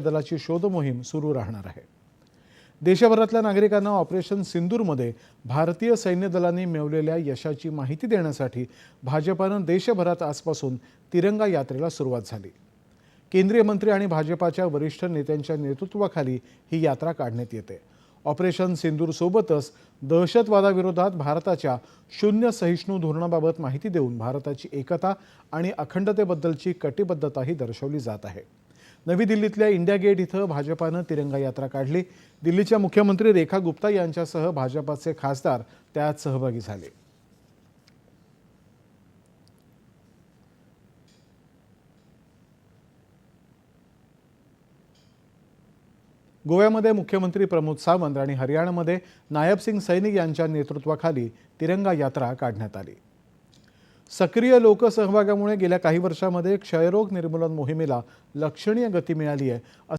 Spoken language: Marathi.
दलाची शोध मोहीम सुरू राहणार आहे. देशभरातल्या नागरिकांना ऑपरेशन सिंदूरमध्ये भारतीय सैन्य दलांनी मिळवलेल्या यशाची माहिती देण्यासाठी भाजपानं देशभरात आजपासून तिरंगा यात्रेला सुरुवात झाली. केंद्रीय मंत्री आणि भाजपाच्या वरिष्ठ नेत्यांच्या नेतृत्वाखाली ही यात्रा काढण्यात येते. ऑपरेशन सिंदूरसोबतच दहशतवादाविरोधात भारताच्या शून्य सहिष्णू धोरणाबाबत माहिती देऊन भारताची एकता आणि अखंडतेबद्दलची कटिबद्धताही दर्शवली जात आहे. नवी दिल्लीतल्या इंडिया गेट इथं भाजपानं तिरंगा यात्रा काढली. दिल्लीच्या मुख्यमंत्री रेखा गुप्ता यांच्यासह भाजपाचे खासदार त्यात सहभागी झाले. गोव्यामध्ये मुख्यमंत्री प्रमोद सावंत आणि हरियाणामध्ये नायब सिंग सैनिक यांच्या नेतृत्वाखाली तिरंगा यात्रा काढण्यात आली. सक्रिय लोकसहभागामुळे गेल्या काही वर्षामध्ये क्षयरोग निर्मूलन मोहिमेला लक्षणीय गती मिळाली आहे.